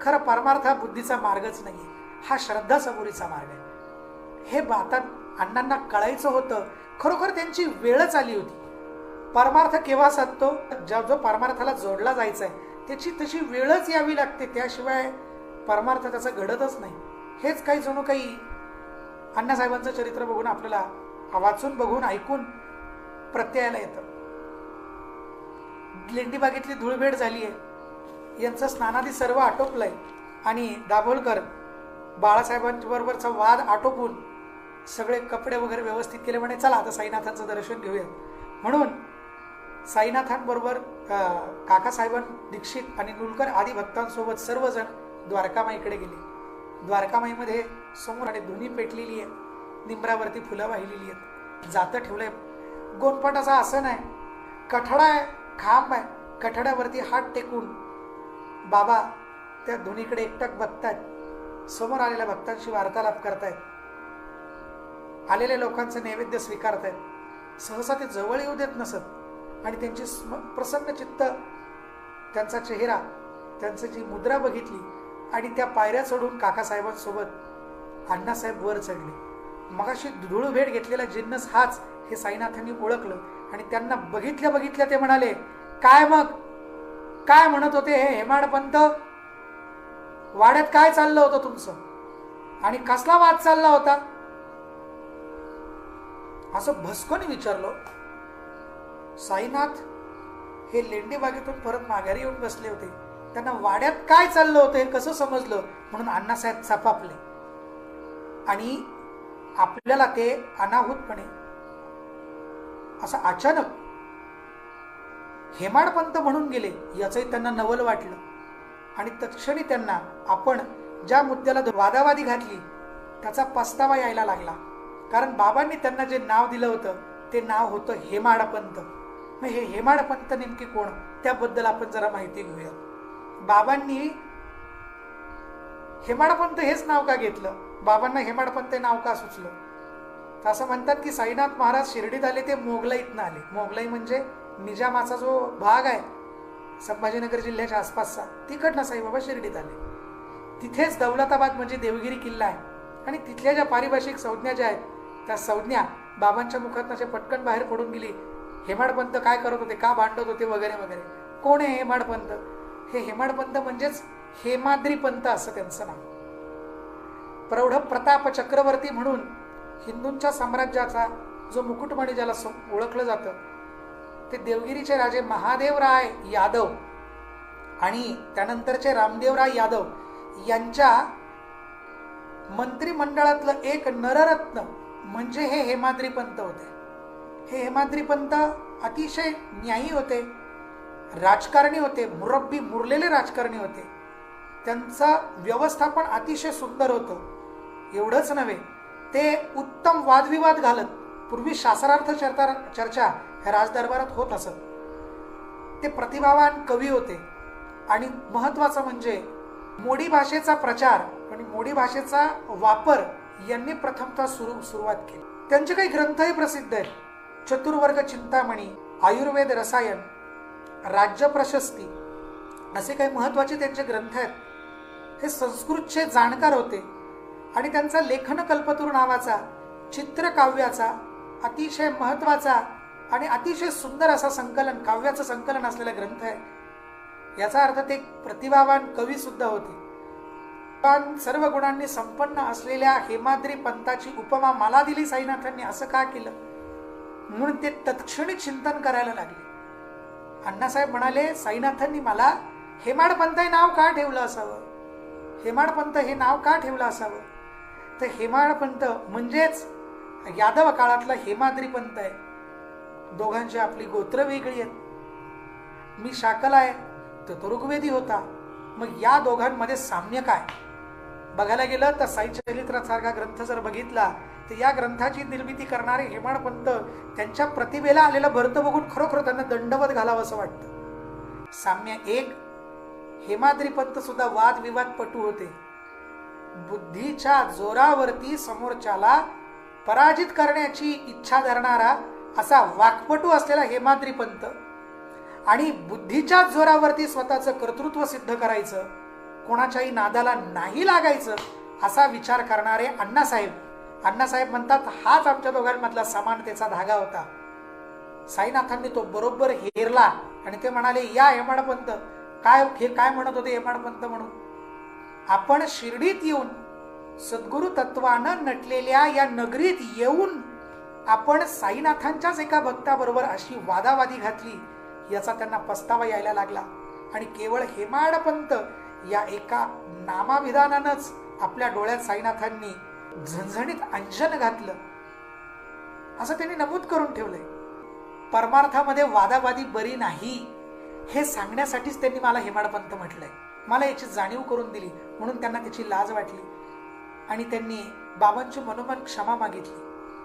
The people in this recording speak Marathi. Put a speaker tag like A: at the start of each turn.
A: खरं परमार्थ हा बुद्धीचा मार्गच नाही हा श्रद्धा सबुरीचा मार्ग आहे. हे बातात अण्णांना कळायचं होतं खरोखर त्यांची वेळच आली होती. परमार्थ केव्हा साधतो? ज्या जो परमार्थाला जोडला जायचा आहे त्याची तशी वेळच यावी लागते. त्याशिवाय परमार्थ त्याचा घडतच नाही. हेच काही जणू काही अण्णासाहेबांचं चरित्र बघून आपल्याला वाचून बघून ऐकून प्रत्ययाला येतं. लेंडीबागेतली धुळभेट झाली आहे यांचं स्नानादी सर्व आटोपलंय. आणि दाभोलकर बाळासाहेबांबरोबरचा वाद आटोपून सगळे कपडे वगैरे व्यवस्थित केले म्हणे चला आता साईनाथांचं दर्शन घेऊया म्हणून साईनाथांबरोबर काकासाहेबां दीक्षित आणि नुलकर आदी भक्तांसोबत सर्वजण द्वारकामाईकडे गेले. द्वारकामाईमध्ये समोर आणि धुनी पेटलेली आहे. निंबरावरती फुलं वाहिलेली आहेत. जातं ठेवलंय. गोनपटाचा आसन आहे. कठडा आहे. खांब आहे. कठड्यावरती हात टेकून बाबा त्या दोन्हीकडे एकटक बघतायत. समोर आलेल्या भक्तांशी वार्तालाप करतायत. आलेल्या लोकांचं नैवेद्य स्वीकारतायत. सहसा ते जवळ येऊ देत नसत. आणि त्यांची स्म- प्रसन्न चित्त त्यांचा चेहरा त्यांची जी मुद्रा बघितली आणि त्या पायऱ्या चढून काकासाहेबांसोबत अण्णासाहेब वर चढले. मगाशी धूळ भेट घेतलेला जिन्नस हाच हे साईनाथांनी ओळखलं आणि त्यांना बघितल्या बघितल्या ते म्हणाले काय मग? काय म्हणत होते हे हेमाडपंत वाड्यात काय चाललं होतं तुमचं? आणि कसला वाद चालला होता? असं भस्कोनी विचारलो. साईनाथ हे लेंडी बागेतून परत माघारी येऊन बसले होते. त्यांना वाड्यात काय चाललं होतं हे कसं समजलं? म्हणून अण्णासाहेब चपापले. आणि आपल्याला ते अनाहूतपणे असं अचानक हेमाडपंत म्हणून गेले याचंही त्यांना नवल वाटलं. आणि तत्क्षणी त्यांना आपण ज्या मुद्द्याला वादावादी घातली त्याचा पस्तावा यायला लागला. कारण बाबांनी त्यांना जे नाव दिलं होतं ते नाव होतं हेमाडपंत. मग हे हेमाडपंत नेमके कोण? त्याबद्दल आपण जरा माहिती घेऊया. बाबांनी हेमाडपंत हेच नाव का घेतलं? बाबांना हेमाडपंत हे नाव का सुचलं? असं म्हणतात की साईनाथ महाराज शिर्डीत आले ते मोगलाईतनं आले. मोगलाई म्हणजे निजामाचा जो भाग आहे संभाजीनगर जिल्ह्याच्या आसपासचा तिकडनं साईबाबा शिर्डीत आले. तिथेच दौलताबाद म्हणजे देवगिरी किल्ला आहे. आणि तिथल्या ज्या पारिभाषिक संज्ञा ज्या आहेत त्या संज्ञा बाबांच्या मुखातनं अशा पटकन बाहेर पडून गेली. हेमाडपंत काय करत होते का भांडत होते वगैरे वगैरे. कोण आहे हेमाडपंत? हे हेमाडपंत म्हणजेच हेमाद्री पंत असं त्यांचं नाव. प्रौढ प्रताप चक्रवर्ती म्हणून हिंदूंच्या साम्राज्याचा जो मुकुटमणी ज्याला ओळखलं जातं ते देवगिरीचे राजे महादेवराय यादव आणि त्यानंतरचे रामदेवराय यादव यांच्या मंत्रिमंडळातलं एक नररत्न म्हणजे हे हेमाद्रीपंत होते. हे हेमाद्रीपंत अतिशय न्यायी होते राजकारणी होते मुरब्बी मुरलेले राजकारणी होते. त्यांचं व्यवस्थापन अतिशय सुंदर होतं. एवढंच नव्हे ते उत्तम वादविवाद घालत पूर्वी शास्त्रार्थ चर्चा चर्चा ह्या राजदरबारात होत असत. ते प्रतिभावान कवी होते आणि महत्त्वाचं म्हणजे मोडी भाषेचा प्रचार आणि मोडी भाषेचा वापर यांनी प्रथमतः सुरू सुरुवात केली. त्यांचे काही ग्रंथही प्रसिद्ध आहेत. चतुर्वर्ग चिंतामणी आयुर्वेद रसायन राज्य प्रशस्ती असे काही महत्त्वाचे त्यांचे ग्रंथ आहेत. हे संस्कृतचे जाणकार होते आणि त्यांचा लेखन कल्पतूर नावाचा चित्रकाव्याचा अतिशय महत्त्वाचा आणि अतिशय सुंदर असा संकलन काव्याचं संकलन असलेला ग्रंथ आहे. याचा अर्थ ते एक प्रतिभावान कवी सुद्धा होते. पण सर्व गुणांनी संपन्न असलेल्या हेमाद्री पंताची उपमा मला दिली साईनाथांनी असं का केलं? म्हणून ते तत्क्षणी चिंतन करायला लागले. अण्णासाहेब म्हणाले साईनाथांनी मला हेमाडपंत हे नाव का ठेवलं असावं? हेमाडपंत हे नाव का ठेवलं असावं? तर हेमाडपंत म्हणजेच यादव काळातला हेमाद्री पंत आहे. दोघांची आपली गोत्र वेगळी आहेत. मी शाकल आहे तर तो ऋग्वेदी होता. मग या दोघांमध्ये साम्य काय? बघायला गेलं तर साई चरित्रासारखा ग्रंथ जर बघितला तर या ग्रंथाची निर्मिती करणारे हेमाडपंत त्यांच्या प्रतिभेला आलेलं भरतं बघून खरोखर त्यांना दंडवत घालावं असं वाटतं. साम्य एक हेमाद्री पंत सुद्धा वादविवाद पटू होते. बुद्धीच्या जोरावरती समोरच्याला पराजित करण्याची इच्छा धरणारा असा वाकपटू असलेला हेमाद्रीपंत आणि बुद्धीच्या जोरावरती स्वतःचं कर्तृत्व सिद्ध करायचं कोणाच्याही नादाला नाही लागायचं असा विचार करणारे अण्णासाहेब. अण्णासाहेब म्हणतात हाच आमच्या दोघांमधला समानतेचा धागा होता. साईनाथांनी तो बरोबर हेरला आणि ते म्हणाले या हेमाडपंत. काय हे काय म्हणत होते हेमाडपंत म्हणून? आपण शिर्डीत येऊन सद्गुरु तत्वानं नटलेल्या या नगरीत येऊन आपण साईनाथांच्याच एका भक्ताबरोबर अशी वादावादी घातली याचा त्यांना पस्तावा यायला लागला. आणि केवळ हेमाडपंत या एका नामाविधानानंच आपल्या डोळ्यात साईनाथांनी झणझणीत अंजन घातलं. असं त्यांनी नमूद करून ठेवलंय. परमार्थामध्ये वादावादी बरी नाही हे सांगण्यासाठीच त्यांनी मला हेमाडपंत म्हटलंय. मला याची जाणीव करून दिली म्हणून त्यांना त्याची लाज वाटली. आणि त्यांनी बाबांची मनोमन क्षमा मागितली.